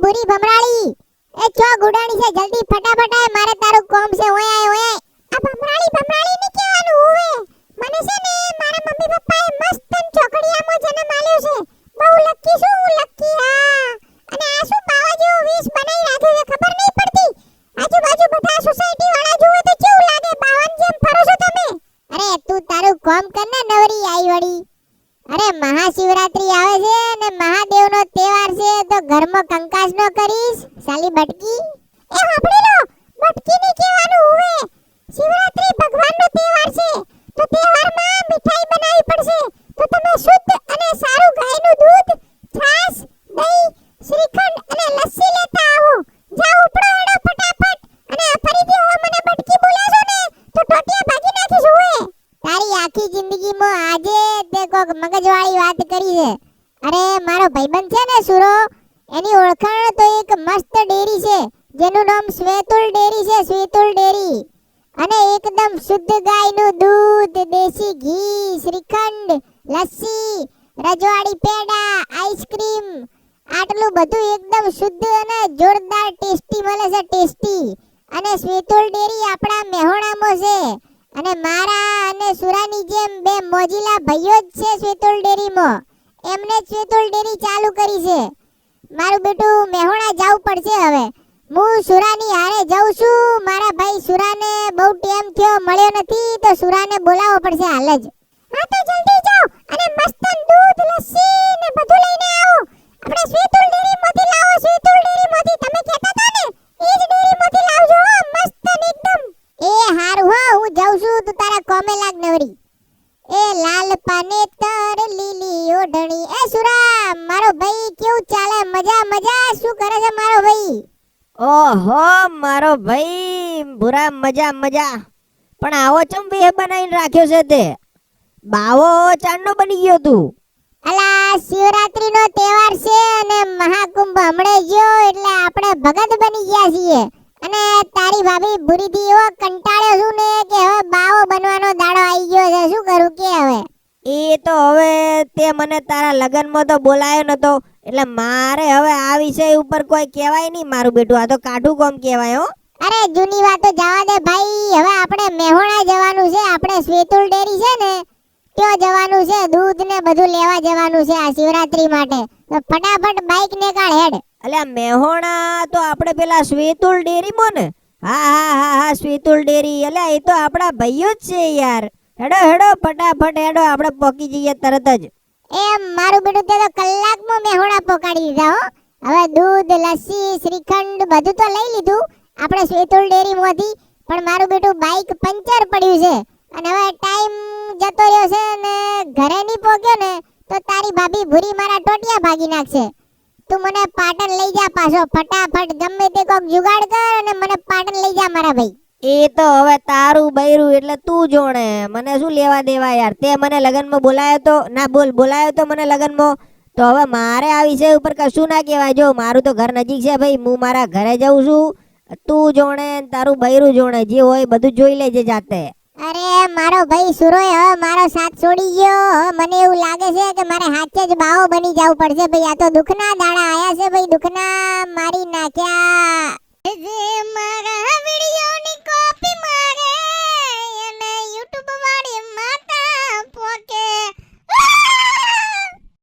ભૂરી ભમરાળી. એ ચો ગુડાણી છે જલ્દી ફટાફટ આય મારે તારું કોમ છે ઓય આય ઓય આય. આ ભમરાળી ભમરાળી ને કહેવાનું હોવે મને છે ને મારા મમ્મી પપ્પાએ મસ્ત ચોકડિયામાં જન્મ આલ્યો છે બહુ લકી છું હું લકી હા અને આ શું બાવા જેવો વેશ બનાવી રાખ્યો છે ખબર નહીં પડતી આજુબાજુ બધા સોસાયટી વાળા જુએ તો કેવું લાગે બાવન જેમ ફરો છો તમે અરે તું તારું કોમ કર ને નવરી આઈ વળી અરે મહાશિવરાત્રી છે અને મહાદેવનો તહેવાર છે તો ઘરમાં કંકાસ નો કરીશ? સાલી બટકી? એ સાંભળી લો. બટકી ની કહેવાનું હોવે. શિવરાત્રી ભગવાનનો તહેવાર છે. તો તહેવારમાં મીઠાઈ બનાવવી પડશે. તો તમે શુદ્ધ અને સારું ગાયનું દૂધ, છાશ, દહીં, શ્રીખંડ અને લસ્સી લેતા આવો. જાઓ ઉપડો હેડો ફટાફટ. અને ફરીથી હવે મને બટકી બોલાશો ને, તો ટોટિયા ભાગી નાખીશ હોવે. તારી આખી જિંદગીમાં આજે તે કોક મગજવાળી વાત કરી છે. અરે, મારો ભાઈબંધ છે ને, સુરો, એની ઓળખાણ તો એક મસ્ત ડેરી છે, જેનું નામ શ્વેતુલ ડેરી છે, શ્વેતુલ ડેરી. અને એકદમ શુદ્ધ ગાયનું દૂધ, દેશી ઘી, શ્રીખંડ, લસ્સી, રજવાડી પેડા, આઈસ્ક્રીમ, આટલું બધું એકદમ શુદ્ધ અને જોરદાર ટેસ્ટી મળે છે, ટેસ્ટી. અને શ્વેતુલ ડેરી આપણા મેહોણામાં છે. અને મારા અને સુરાની જેમ બે મોજીલા ભાઈઓ જ છે શ્વેતુલ ડેરીમાં. એમને જ ડેરી ચાલુ કરી છે. મારું બેટું મેહોણા જવું પડશે હવે. હું સુરાની હારે જાઉં છું. મારા ભાઈ સુરાને બહુ ટાઈમ થયો મળ્યો નથી, તો સુરાને બોલાવવો પડશે હાલ જ. હા તો જલ્દી જાઓ અને મસ્ત દૂધ, લસ્સી ને બધું લઈને આવો. આપણે શ્વેતુલ ડેરી માંથી લાવો શ્વેતુલ ડેરી માંથી તમે કહેતા હતા ને, એ જ ડેરી માંથી લાવજો હો મસ્ત એકદમ. એ હારું હો, હું જાઉં છું, તું તારા કોમે લાગ નવરી. એ લાલ પાને તર લીલી ઓઢણી. એ સુરા મારો ભાઈ કેવું ચાલે? મજા મજા? શું કરે છે મારો ભાઈ? ઓહો મારો ભાઈ ભૂરા મજા મજા. પણ આવો ચમ વેહ બનાવીને રાખ્યો છે તે? બાવો ચાંદનો બની ગયો તું. અલા શિવરાત્રીનો તહેવાર છે અને મહાકુંભ હમણે ગયો એટલે આપણે ભગત બની ગયા છીએ. અને તારી ભાભી ભૂરીથી એવો કંટાળ્યો છું ને કે એ તો હવે તે મને તારા લગનમાં તો બોલાયો નતો. એટલે મારે હવે આ વિષય ઉપર કોઈ કહેવાય નહીં મારું બેટું. આ તો કાઢું કોમ કહેવાય હો. અરે જૂની વાતો જવા દે ભાઈ. હવે આપણે મેહોણા જવાનું છે. આપણે સ્વેતુલ ડેરી છે ને ત્યાં જવાનું છે. દૂધ ને બધું લેવા જવાનું છે આ શિવરાત્રી માટે. તો ફટાફટ બાઈક ને કાઢ હેડ. અલ્યા મેહોણા તો આપણે પેલા શ્વેતુલ ડેરીમાં ને? હા હા હા હા સ્વેતુલ ડેરી. અલ્યા એ તો આપણા ભાઈઓ જ છે યાર. હેડો હેડો, ફટાફટ હેડો, આપણે પોકી જઈએ તરત જ. એમ, મારું બેટું તે તો કલાકમાં મેહોણા પોકાડી દીધા હો. હવે દૂધ, લસ્સી, શ્રીખંડ બધું તો લઈ લીધું. આપણે સ્વેતુલ ડેરી માંથી પણ મારું બેટું બાઇક પંચર પડ્યું છે. અને હવે ટાઈમ જતો રહ્યો છે ને ઘરે નહીં પહોંચ્યો ને, તો તારી ભાભી ભૂરી મારા ટોટિયા ભાગી નાખશે. તું મને પાટણ લઈ જા પાછો, ફટાફટ. ગમે તે કોક જુગાડ કર અને મને પાટણ લઈ જા મારા ભાઈ. એ તો હવે તારું બૈરું એટલે તું જોણે. મને શું લેવા દેવા યાર? તે મને લગનમાં બોલાયો તો ના બોલ બોલાયો તો મને લગનમાં. તો હવે મારે આ વિષય ઉપર કશું ના કહેવાય. જો મારું તો ઘર નજીક છે ભાઈ હું મારા ઘરે જાઉં છું. તું જોણે તારું બૈરું જોણે જે હોય બધું જોઈ લેજે જાતે. અરે મારો ભાઈ સુરોય હવે મારો સાથ છોડી ગયો. હવે મને એવું લાગે છે કે મારે હાથે જ બાવો બની જવું પડશે ભાઈ. આ તો દુઃખના દાડા આયા છે ભાઈ દુખના મારી નાખ્યા.